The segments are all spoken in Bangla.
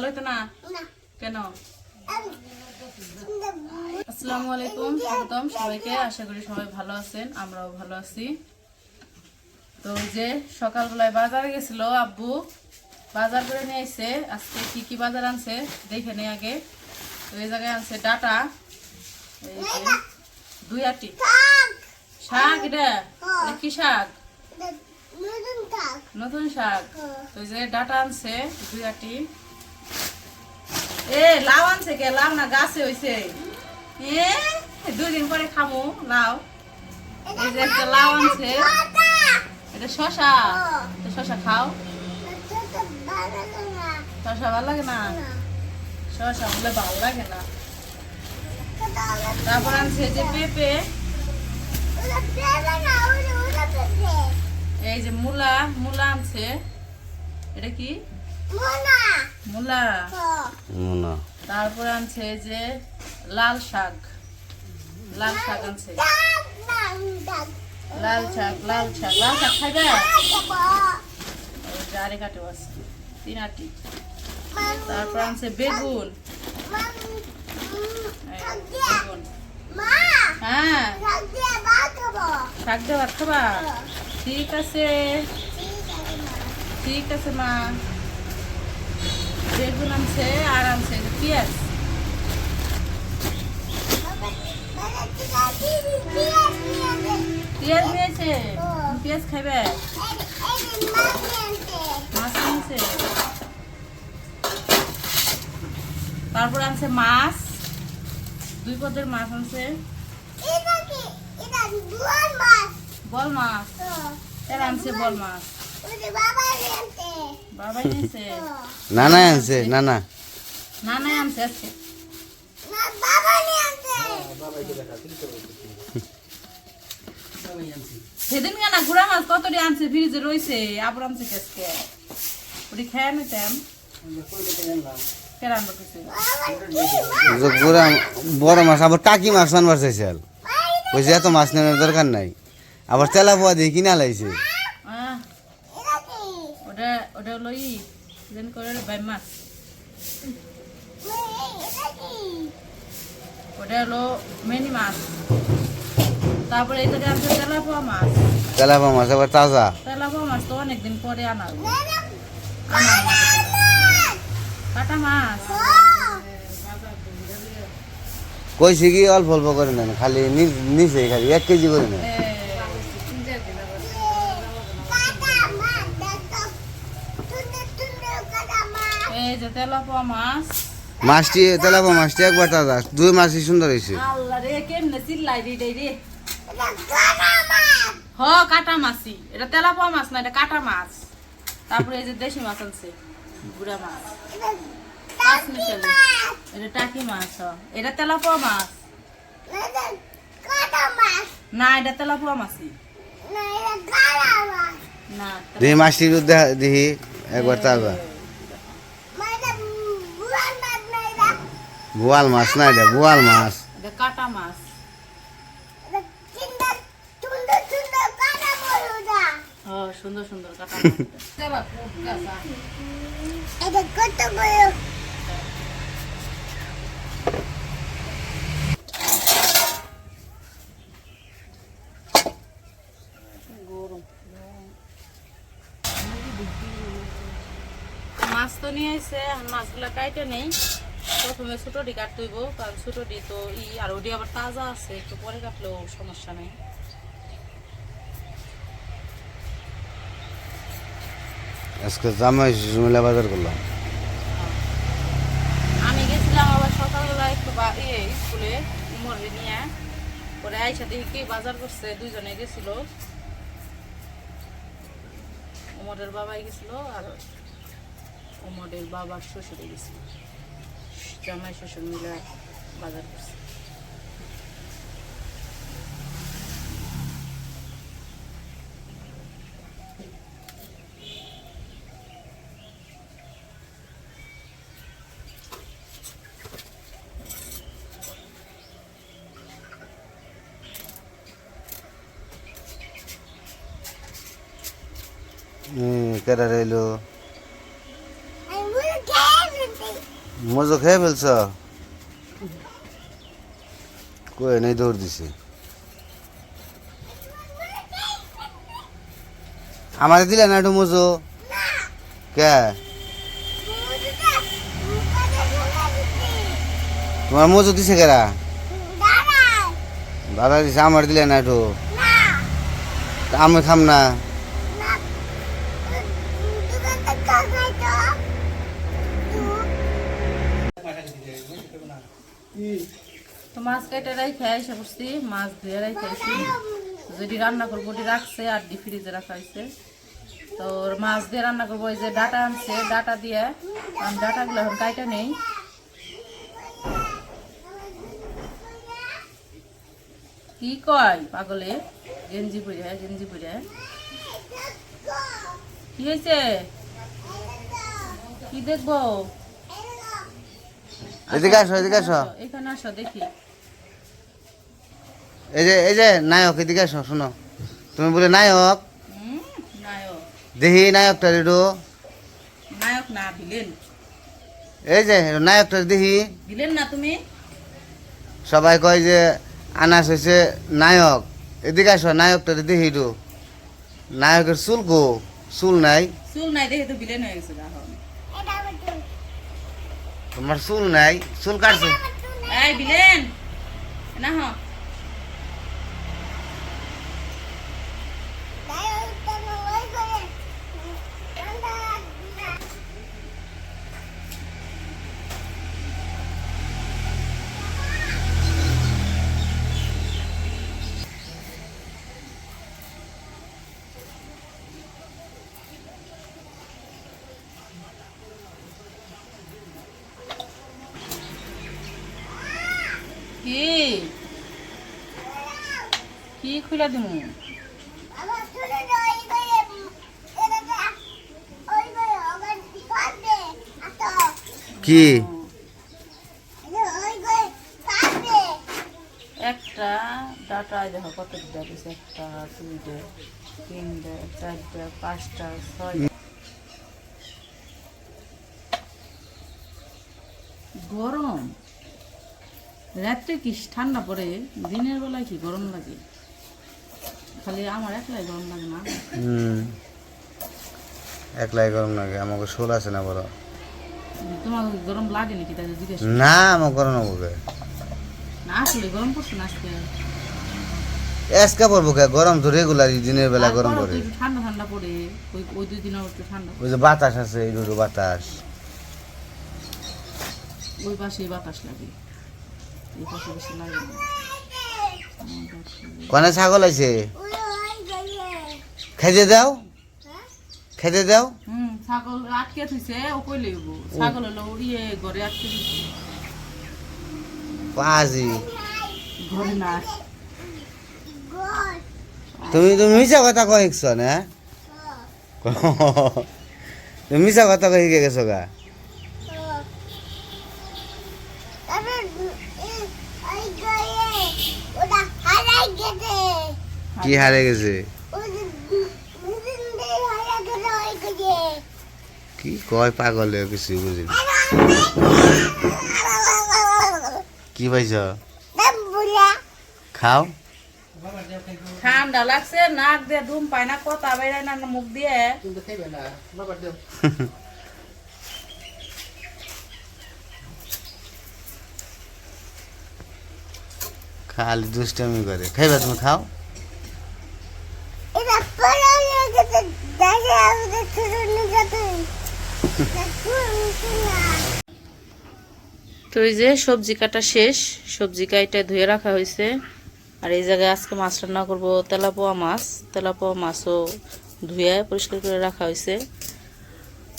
ভালো হতো না? কেন? আসসালামু আলাইকুম স্বাগতম সবাইকে। আশা করি সবাই ভালো আছেন আমরাও ভালো আছি। তো যে সকালবেলায় বাজারে গেছিল আব্বু বাজার করে নিয়ে আইছে। আজকে কি কি বাজার আনছে দেখে নে আগে। তো এই জায়গায় আনছে ডাটা দুই আটি। শাক। এটা? এটা কি শাক? নতুন শাক। তো এই যে ডাটা আনছে দুই আটি। এ লাউ আনছে কে? লাউ না গাছে হইছে? এ দুই দিন পরে খামু লাউ। এই যে একটা লাউ আনছে। এটা শশা। শশা খাও। শশা ভালো লাগে না? শশা বলে ভালো লাগে না। তারপর আনছে যে পেঁপে। এই যে মূলা মূলা আনছে। এটা কি? মূলা না তারপর আনছে যে লাল শাক। লাল শাক আনছে। লাল শাক। লাল শাক লাল শাক। খাইবে? ওই যে কাটে আছে তিন আটি। তারপর আনছে বেগুন। বেগুন। হ্যাঁ। শাক দিয়ে ভাত খাবা। ঠিক আছে। ঠিক আছে মা। বেগুন আনছে আর আনছে পেঁয়াজ পেঁয়াজ নিয়েছে। পেঁয়াজ খাইবে? মাছ আনছে। তারপর আনছে মাছ। দুই পদের মাছ আনছে। বল মাছ। এর আনছে বল মাছ। বাবাই নিয়েছে না না আনছে না না না না আনছে আজকে। সেদিন কেন গুড়া মাছ কতটি আনছে? ফ্রিজে রয়েছে আবার আনছে আজকে? ওটি খেয়ে নিতাম কেরান কিছু যে গোড়া বড় মাছ আবার টাকি মাছ আনবার চাইছে কইছে এত মাছ নেওয়ার দরকার নাই। আবার তেলা পোয়া দিয়ে কিনা লাইছে। আহ, ওটা হলো ই যেন করে বাই মাছ ওটা হলো মেনি মাছ। তারপরে জায়গায় আছে তেলাপোয়া মাছ। তেলা পোয়া মাছ আবার তাজা। তেলাপোয়া মাছ তো অনেকদিন পরে আনা আনা কাটা মাছ। কইছে কি অল্প অল্প করে নেন খালি নি- নিচে খালি এক কেজি করে নেন এ, এই যে তেলাপোয়া মাছ। মাছটি তেলাপোয়া মাছটি একবার তাজা। দুই মাছই সুন্দর হয়েছে। আল্লাহ রে কেমনে চিল্লাই রে রে হ কাটা মাছই। এটা তেলাপোয়া মাছ না এটা কাটা মাছ। তারপরে এই যে দেশি মাছ আনছে গুড়া মাছ। এটা টাকি মাছ। হ। এটা তেলাপোয়া মাছ। না এটা তেলাপোয়া মাছই। না দেখি মাছটি দেখি একবার তাজা। বোয়াল মাছ না এটা বোয়াল মাছ। এটা কাটা মাছ। সুন্দর সুন্দর কাটা মাছ। এটা কত বড়? মাছ তো নিয়ে এসে মাছগুলা কাইটে নেই। প্রথমে ছোটটি কাটতে হইব কারণ ছোটটি তো ই আর ওটি আবার তাজা আছে একটু পরে কাটলেও সমস্যা নেই। আজকে জামাই শিশুমেলা বাজার করলাম। আমি গেছিলাম আবার সকালবেলা একটু স্কুলে উমরে নিয়ে। পরে আইসা দেখি কি বাজার করছে দুইজনে গেছিল। উমরের বাবাই গেছিল আর উমরের বাবার শ্বশুরে গেছিল। জামাই শ্বশুর মিলে বাজার করছে কেটা রইল মজো খেয়ে ফেলছ? কই নেই দৌড় দিছে। আমার দিলে না একটু মজো? কে? তোমার মজো দিছে কেরা? দাদা দিছে আমার দিলে না একটু। আমি খাম না। তো মাছ কেটে রাখে এসে করছি মাছ ধুয়ে রাখাইছি যদি রান্না করব, ওটি রাখছে, আর ডি ফ্রিজে রাখা হয়েছে তো মাছ দিয়ে রান্না করব, ওই যে ডাটা আনছে, ডাটা দিয়ে। আমি ডাটাগুলো এখন কাইটা নেই। কি কয় পাগলে? গেঞ্জি পরে গেঞ্জি পরে কি হয়েছে কি দেখব? এদিকে আসো এদিকে আসো। এখানে আসো দেখি। এই যে এই যে নায়ক এদিকে আসো শোনো। তুমি বলে নায়ক। দেখি নায়কটা একটু নায়ক না ভিলেন। এই যে নায়কটা দেখি। ভিলেন না তুমি? সবাই কয় যে আনাস হয়েছে নায়ক। এদিকে আসো নায়কটা দেখি একটু নায়কের চুল গো চুল নাই। চুল নাই দেখে তো ভিলেন হয়ে গেছে তোমার চুল নাই চুল কাটছে। এই বিলেন। না হ তাই ওটা ওই করে ঠান্ডা কি কি খুলে দিমু। আতো কি? একটা ডাটা দেখো কত দিছে একটা দুইটা তিনটা চারটা পাঁচটা ছয় গরম। রাত্রে কি ঠান্ডা পড়ে? দিনের বেলায় কি গরম লাগে? খালি আমার একলাই গরম লাগে না। হুম। একলাই গরম লাগে আমাকে শোল আছে না বড় তোমার গরম লাগে নাকি তাই জিজ্ঞেস না আমার গরম হবে না আসলে গরম পড়ছে না আজকে? এসকা পড়ব কে? গরম তো রেগুলার দিনের বেলা গরম তারপরেও পড়ে। তো একটু ঠান্ডা ঠান্ডা পড়ে ওই ওই দুই দিন একটু ঠান্ডা। ওই যে বাতাস আছে এই দুটো বাতাস। ওই পাশে বাতাস লাগে। এই পাশে বেশি লাগে না। কনে ছাগল আছে? খেতে দাও। খেতে দাও। হুম ছাগল আটকে থইছে ও কই লইব? ছাগল হলো উড়িয়ে ঘরে আটকে দিছে। পাজি। ঘরে না তুমি তুমি মিছা কথা কয়েছ না? তুমি মিছা কথা কই গেছো গা? কি হারে গেছে ওই মুদিন দিয়ে হারাই গেছে ওই করে কি? কয় পাগল কিছু বুঝি কি পাইছ? বুলা খাও। ঠান্ডা লাগছে নাক দিয়ে ধুম পায় না কথা বাইরে না মুখ দিয়ে। খালি দুষ্টামি করে। খাইবা তুমি খাও এটা পড়া হয়ে গেছে দেখে আমাদের ছোট নিজাতে তো এই যে সবজি কাটা শেষ সবজি কাইটা ধুয়ে রাখা হয়েছে আর এই জায়গায় আজকে মাছ রান্না করব তেলাপোয়া মাছ। তেলাপোয়া মাছও ধুয়ে পরিষ্কার করে রাখা হয়েছে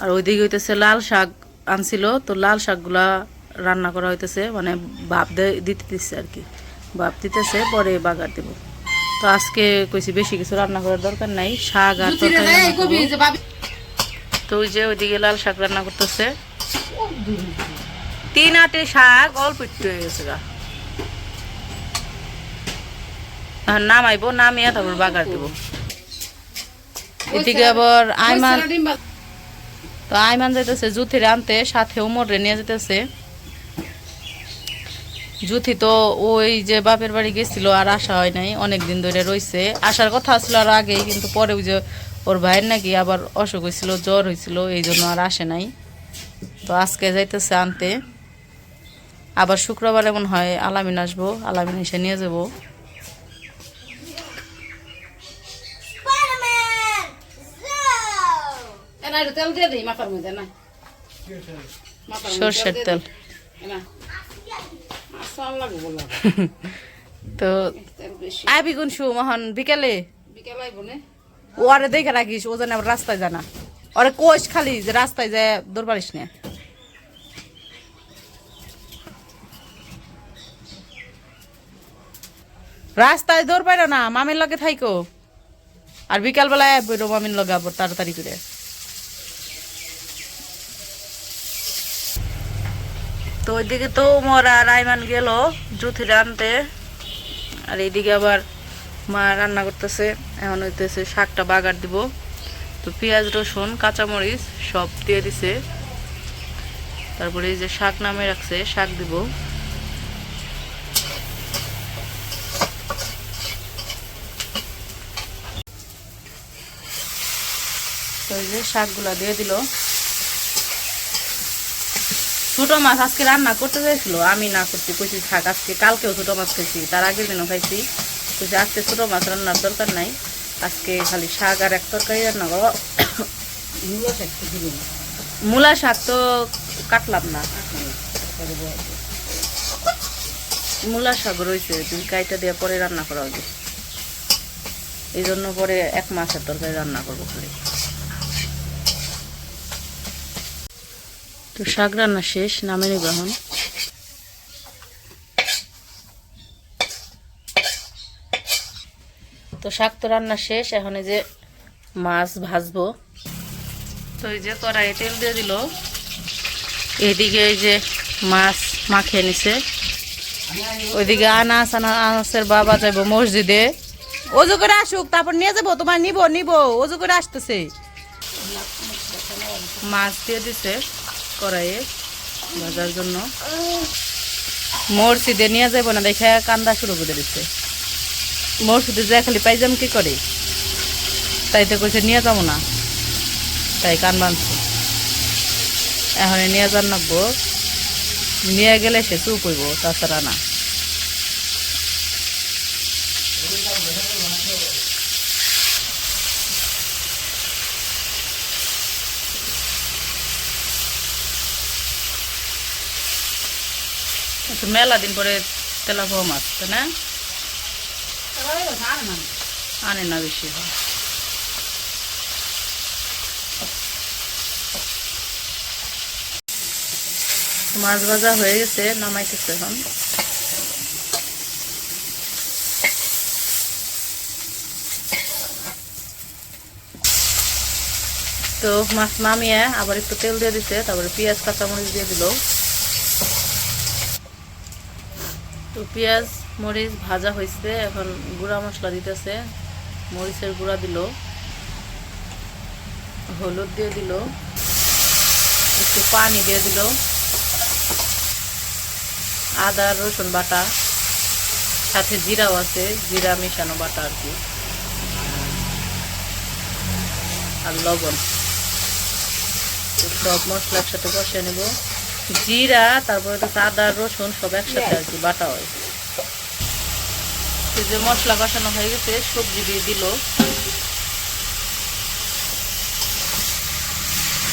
আর ওইদিকে হইতেছে লাল শাক আনছিল তো লাল শাকগুলা রান্না করা হইতেছে মানে ভাপ দিতে দিচ্ছে আর কি। ভাপ দিতেছে পরে বাগার দেব। তো আজকে কইছি বেশি কিছু রান্না করার দরকার নাই শাক আর। তো ওই যে ওইদিকে লাল শাক রান্না করতেছে। তিন আটে শাক অল্প একটু হয়ে গেছে গা। নামাইবো নামিয়ে তারপর বাগার দেবো। এদিকে আবার আইমান তো আইমান যাইতেছে জুথিরে আনতে সাথে উমরে নিয়ে যেতেছে জুথি তো ওই যে বাপের বাড়ি গেছিল আর আসা হয় নাই অনেক দিন ধরে রইছে। আসার কথা ছিল আর আগেই কিন্তু পরে ওই যে ওর ভাইয়ের নাকি আবার অসুখ হয়েছিল জ্বর হয়েছিল এই জন্য আর আসে নাই। তো আজকে যাইতেছে আনতে। আবার শুক্রবারে মনে হয় আলামিন আসব আলামিন এসে নিয়ে যাব। সর্ষের তেল তো আবি গুন শু মহান বিকেলে? বিকেল ও আরে দেখে রাখিস ও জানে আবার রাস্তায় জানা ওরে কোষ খালি যে রাস্তায় যায় দৌড় পারিস না। রাস্তায় দৌড় পাইরো না, মামির লগে থাইকো। আর বিকাল বেলায় বইরো মামির লগে আবার তাড়াতাড়ি করে। তো ওইদিকে তো মোরা রাইমান গেল জুথিরে আনতে আর এইদিকে আবার মা রান্না করতেছে, এখন হইতেছে শাকটা বাগার দিব। তো পেঁয়াজ, রসুন, কাঁচামরিচ সব দিয়ে দিছে। তারপরে এই যে শাক নামে রাখছে, শাক দিব। তো এই যে শাকগুলা দিয়ে দিল। ছোটো মাছ আজকে রান্না করতে চাইছিল আমি না করছি কইছি থাক আজকে কালকেও ছোটো মাছ খাইছি তার আগের দিনও খাইছি। কইছি আজকে ছোটো মাছ রান্নার দরকার নাই আজকে খালি শাক আর এক তরকারি রান্না করব মূলা শাক তো মূলা শাক তো কাটলাম না। মূলা শাক রয়েছে তুমি কাইটা দিয়ে পরে রান্না করা হবে। এই জন্য পরে এক মাসের তরকারি রান্না করব খালি। তো শাক রান্না শেষ নামে নিব এখন তো শাক তো রান্না শেষ, এখন এই যে মাছ ভাজবো। তো এই যে কড়াইয়ে তেল দিয়ে দিল। এদিকে এই যে মাছ মাখিয়ে নিছে। ওইদিকে আনাস, আনা- আনাসের বাবা যাইব মসজিদে। অজু করে আসুক, তারপর নিয়ে যাব, তোমার নিব নিব অজু করে আসতেছে। মাছ দিয়ে দিছে। কড়াইয়ে ভাজার জন্য। মরসিদে নিয়ে যাব না, দেখে কান্দা শুরু করে দিচ্ছে মরসিদে যা খালি পাইজাম কি করে? তাই তো কইছে, নিয়ে যাব না। তাই কান বাঁধছে। এখন নিয়ে যান নাকবো নিয়ে গেলে সে চুপ হইব, তাছাড়া না। একটু মেলা দিন পরে তেলাপোয়া মাছ তাই না? আনে না বেশি। হয় মাছ ভাজা হয়ে গেছে, নামাইতেছে এখন। তো মাছ নামিয়ে আবার একটু তেল দিয়ে দিছে, তারপরে পেঁয়াজ, কাঁচামরিচ দিয়ে দিল। তো পেঁয়াজ, মরিচ ভাজা হয়েছে এখন গুঁড়া মশলা দিতেছে। মরিচের গুঁড়া দিল, হলুদ দিয়ে দিল, একটু পানি দিয়ে দিল, আদা, রসুন বাটা, সাথে জিরাও আছে, জিরা মেশানো বাটা আর কি। আর লবণ। সব মশলা একসাথে কষিয়ে নেব। জিরা তারপরে তো আদা রসুন সব একসাথে আর কি বাটা হয়। যে মশলা কষানো হয়ে গেছে সবজি দিয়ে দিল।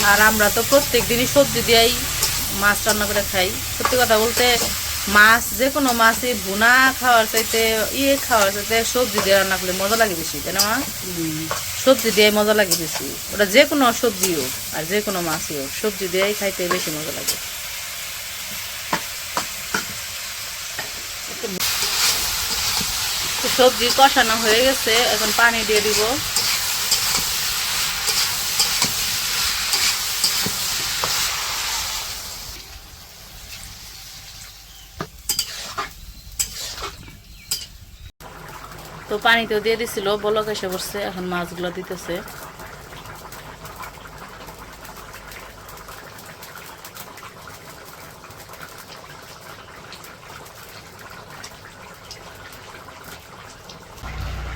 আর আমরা তো প্রত্যেক দিনই সবজি দিয়েই মাছ রান্না করে খাই। সত্যি কথা বলতে মাছ যে কোনো মাছই ভুনা খাওয়ার চাইতে ইয়ে খাওয়ার চাইতে সবজি দিয়ে রান্না করলে মজা লাগে বেশি তাই না মা? সবজি দিয়ে মজা লাগে বেশি। ওটা যে কোনো সবজি হোক আর যে কোনো মাছই হোক সবজি দিয়েই খাইতে বেশি মজা লাগে। সবজি কষানো হয়ে গেছে, এখন পানি দিয়ে দিব। তো পানি তো দিয়ে দিছিল, বলক এসে পড়ছে, এখন মাছগুলো দিতেছে।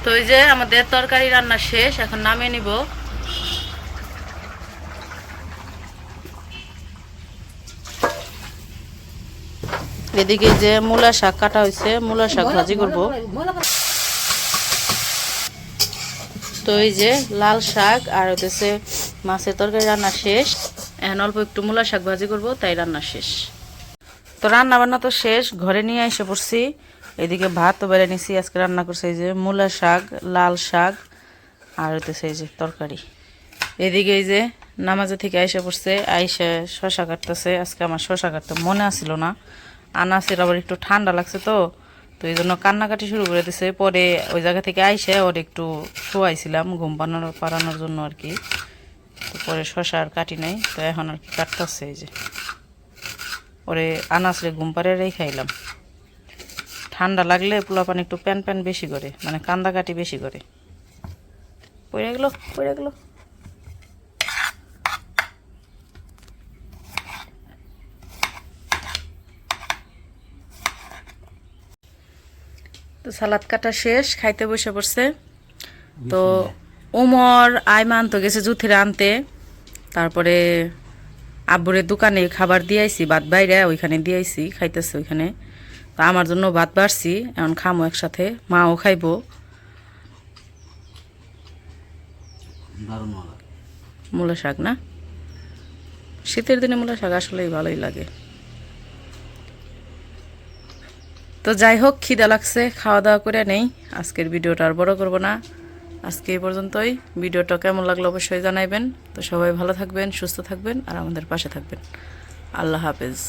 তো এই যে আমাদের তরকারি রান্না শেষ এখন নামিয়ে নিব। এদিকে যে মূলা শাক কাটা হয়েছে মূলা শাক ভাজি করব। তো এই যে লাল শাক আর হতেছে মাছের তরকারি রান্না শেষ। এখন অল্প একটু মূলা শাক ভাজি করব তাই রান্না শেষ। তো রান্না বান্না তো শেষ ঘরে নিয়ে এসে পড়ছি। এদিকে ভাতও বেড়ে নিছি, আজকে রান্না করছে এই যে মূলা শাক, লাল শাক, আর হইতেছে এই যে তরকারি। এদিকে এই যে নামাজে থেকে আইসা পড়ছে, আইসা শশা কাটতেছে। আজকে আমার শশা কাটতে মনে আসছিল না। আনাসের আবার একটু ঠান্ডা লাগছে তো তো এই জন্য কান্নাকাটি শুরু করে দিছে। পরে ওই জায়গা থেকে আইসে ওর একটু শোয়াইছিলাম ঘুম পাড়ানোর পাড়ানোর জন্য আর কি। তো পরে শশা আর কাটি নাই, তো এখন আর কি কাটতেছে এই যে। ওরে আনাসরে ঘুম পাড়ে রেখে খাইলাম ঠান্ডা লাগলে পোলাপান একটু প্যান প্যান বেশি করে মানে কান্দা কাটি বেশি করে। পড়ে গেল পড়ে গেল। তো সালাদ কাটা শেষ, খাইতে বসে পড়ছে। তো উমর, আইমান তো গেছে জুথিরে আনতে। তারপরে আব্বুরের দোকানে খাবার দিয়েছি বাদ বাইরে ওইখানে দিয়েছি খাইতেছে ওইখানে। তো আমার জন্য ভাত বাড়ছি এখন খামো একসাথে মাও খাইবো। মূলা শাক না? শীতের দিনে মূলা শাক আসলেই ভালোই লাগে। তো যাই হোক খিদা লাগছে খাওয়া দাওয়া করে নেই। আজকের ভিডিওটা আর বড় করব না। আজকে এই পর্যন্তই। ভিডিওটা কেমন লাগল অবশ্যই জানাইবেন। তো সবাই ভালো থাকবেন সুস্থ থাকবেন আর আমাদের পাশে থাকবেন। আল্লাহ হাফেজ।